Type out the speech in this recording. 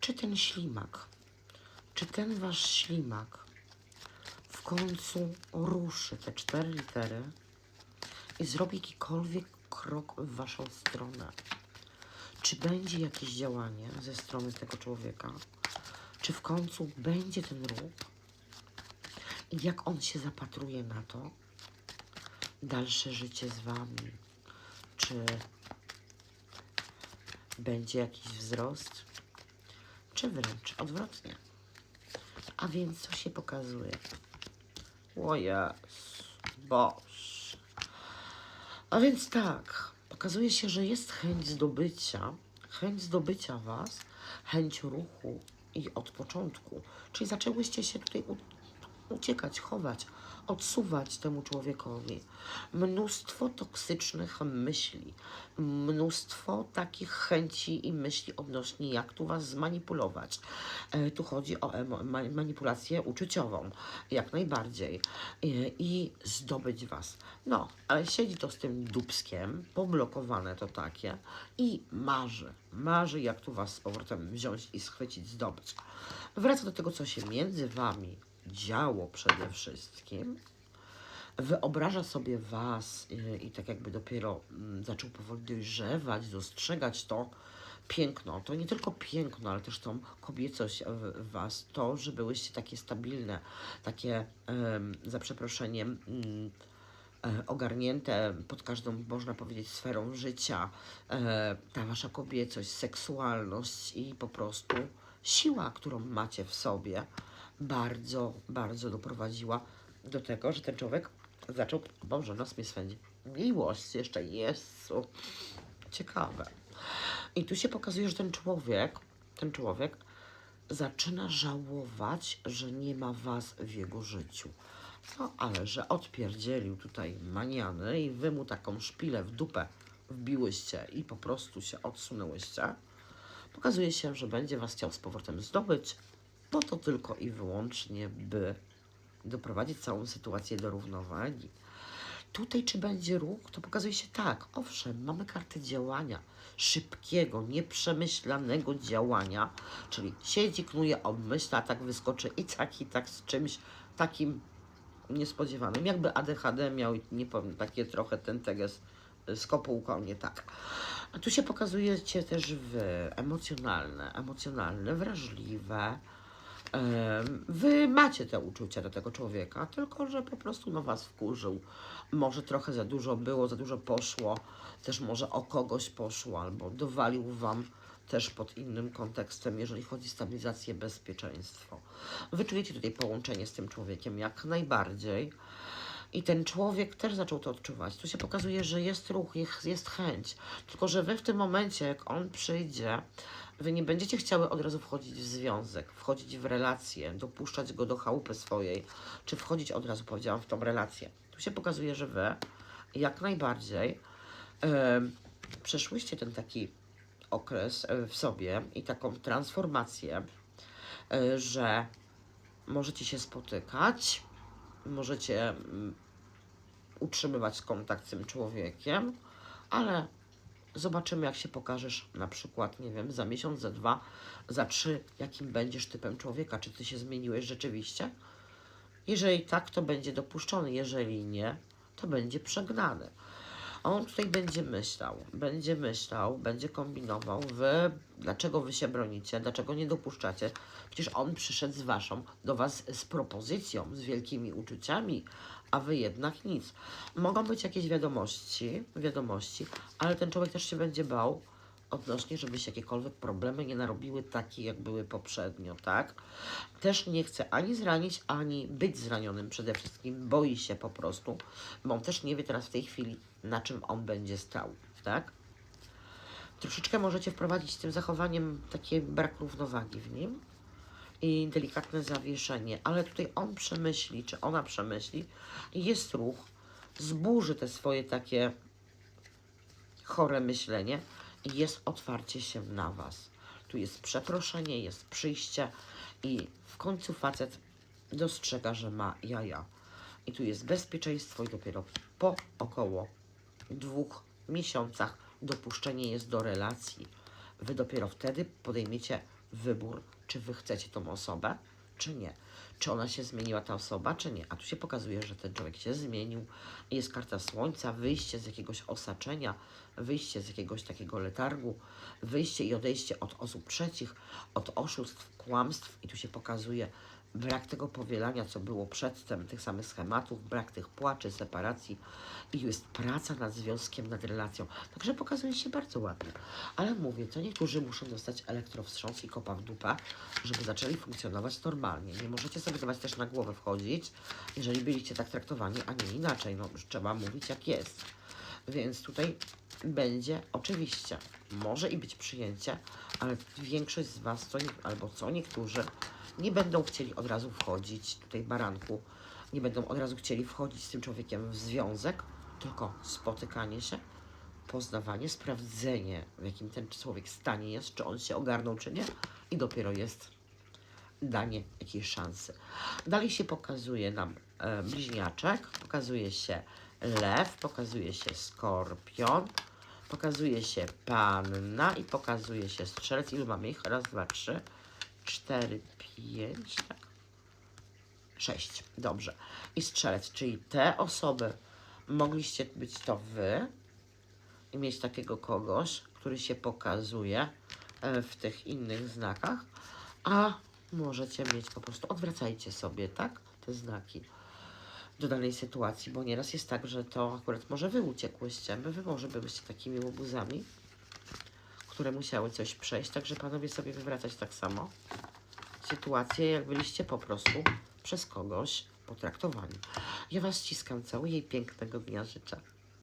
czy ten ślimak, czy ten wasz ślimak w końcu ruszy te cztery litery i zrobi jakikolwiek krok w waszą stronę. Czy będzie jakieś działanie ze strony tego człowieka? Czy w końcu będzie ten ruch? I jak on się zapatruje na to? Dalsze życie z wami. Czy będzie jakiś wzrost? Czy wręcz odwrotnie? A więc co się pokazuje? O jest, Boż. A więc tak, pokazuje się, że jest chęć zdobycia, chęć zdobycia Was, chęć ruchu i od początku. Czyli zaczęłyście się tutaj uciekać, chować, odsuwać temu człowiekowi. Mnóstwo toksycznych myśli, mnóstwo takich chęci i myśli odnośnie jak tu Was zmanipulować. E, tu chodzi o manipulację uczuciową, jak najbardziej. E, I zdobyć Was. No, ale siedzi to z tym dubskiem, poblokowane to takie i marzy. Marzy, jak tu Was z powrotem wziąć i schwycić, zdobyć. Wraca do tego, co się między Wami działo przede wszystkim wyobraża sobie was y, i tak jakby dopiero mm, zaczął powoli dojrzewać, dostrzegać to piękno, to nie tylko piękno, ale też tą kobiecość w, was, to, że byłyście takie stabilne, takie em, za przeproszeniem e, ogarnięte pod każdą, można powiedzieć, sferą życia, e, ta wasza kobiecość, seksualność i po prostu siła, którą macie w sobie, bardzo, bardzo doprowadziła do tego, że ten człowiek zaczął, Boże, nos mnie swędzi, miłość jeszcze, Jezu, ciekawe. I tu się pokazuje, że ten człowiek, ten człowiek zaczyna żałować, że nie ma was w jego życiu. No, ale że odpierdzielił tutaj maniany i wy mu taką szpilę w dupę wbiłyście i po prostu się odsunęłyście, pokazuje się, że będzie was chciał z powrotem zdobyć, po to tylko i wyłącznie, by doprowadzić całą sytuację do równowagi. Tutaj, czy będzie ruch, to pokazuje się tak. Owszem, mamy kartę działania, szybkiego, nieprzemyślanego działania, czyli siedzi, knuje, obmyśla, tak wyskoczy i tak, i tak z czymś takim niespodziewanym. Jakby ADHD miał, nie powiem, takie trochę ten teges z kopułką, nie tak. A tu się pokazujecie też wy, emocjonalne, emocjonalne, wrażliwe, Wy macie te uczucia do tego człowieka, tylko że po prostu no was wkurzył. Może trochę za dużo było, za dużo poszło, też może o kogoś poszło, albo dowalił wam też pod innym kontekstem, jeżeli chodzi o stabilizację, bezpieczeństwo. Wy czujecie tutaj połączenie z tym człowiekiem jak najbardziej. I ten człowiek też zaczął to odczuwać. Tu się pokazuje, że jest ruch, jest, chęć. Tylko, że wy w tym momencie, jak on przyjdzie, wy nie będziecie chciały od razu wchodzić w związek, wchodzić w relację, dopuszczać go do chałupy swojej, czy wchodzić od razu, powiedziałam, w tą relację. Tu się pokazuje, że wy jak najbardziej em, przeszłyście ten taki okres e, w sobie i taką transformację, e, że możecie się spotykać, możecie mm, utrzymywać kontakt z tym człowiekiem, ale zobaczymy, jak się pokażesz na przykład, nie wiem, za miesiąc, za dwa, za trzy, jakim będziesz typem człowieka. Czy ty się zmieniłeś rzeczywiście? Jeżeli tak, to będzie dopuszczony, jeżeli nie, to będzie przegnany. On tutaj będzie myślał, będzie myślał, będzie kombinował, wy, dlaczego wy się bronicie, dlaczego nie dopuszczacie. Przecież on przyszedł z waszą, do was z propozycją, z wielkimi uczuciami, a wy jednak nic. Mogą być jakieś wiadomości, wiadomości, ale ten człowiek też się będzie bał odnośnie, żeby się jakiekolwiek problemy nie narobiły takie, jak były poprzednio, tak? Też nie chce ani zranić, ani być zranionym przede wszystkim. Boi się po prostu, bo on też nie wie teraz w tej chwili, na czym on będzie stał, tak? Troszeczkę możecie wprowadzić tym zachowaniem taki brak równowagi w nim i delikatne zawieszenie, ale tutaj on przemyśli, czy ona przemyśli, jest ruch, zburzy te swoje takie chore myślenie i jest otwarcie się na Was. Tu jest przeproszenie, jest przyjście i w końcu facet dostrzega, że ma jaja. I tu jest bezpieczeństwo i dopiero po około dwóch miesiącach dopuszczenie jest do relacji. Wy dopiero wtedy podejmiecie wybór, czy wy chcecie tą osobę, czy nie. Czy ona się zmieniła, ta osoba, czy nie. A tu się pokazuje, że ten człowiek się zmienił. Jest karta słońca, wyjście z jakiegoś osaczenia, wyjście z jakiegoś takiego letargu, wyjście i odejście od osób trzecich, od oszustw, kłamstw. I tu się pokazuje brak tego powielania, co było przedtem, tych samych schematów, brak tych płaczy, separacji i jest praca nad związkiem, nad relacją. Także pokazuje się bardzo ładnie. Ale mówię, to niektórzy muszą dostać elektrowstrząs i kopa w dupę, żeby zaczęli funkcjonować normalnie. Nie możecie sobie dawać też na głowę wchodzić, jeżeli byliście tak traktowani, a nie inaczej. No, trzeba mówić jak jest. Więc tutaj będzie oczywiście, może i być przyjęcie, ale większość z Was, co albo co niektórzy, nie będą chcieli od razu wchodzić, tutaj baranku, nie będą od razu chcieli wchodzić z tym człowiekiem w związek, tylko spotykanie się, poznawanie, sprawdzenie, w jakim ten człowiek stanie jest, czy on się ogarnął, czy nie, i dopiero jest danie jakiejś szansy. Dalej się pokazuje nam e, bliźniaczek, pokazuje się lew, pokazuje się skorpion, pokazuje się panna i pokazuje się strzelec. Ilu mamy ich? Raz, dwa, trzy, cztery, pięć, tak? Sześć. Dobrze. I strzelec, czyli te osoby mogliście być to wy i mieć takiego kogoś, który się pokazuje e, w tych innych znakach, a możecie mieć po prostu, odwracajcie sobie, tak, te znaki do danej sytuacji, bo nieraz jest tak, że to akurat może wy uciekłyście, wy może byłyście takimi łobuzami, które musiały coś przejść, także panowie sobie wywracać tak samo sytuację, jak byliście po prostu przez kogoś potraktowani. Ja was ściskam, całuję i pięknego dnia życzę.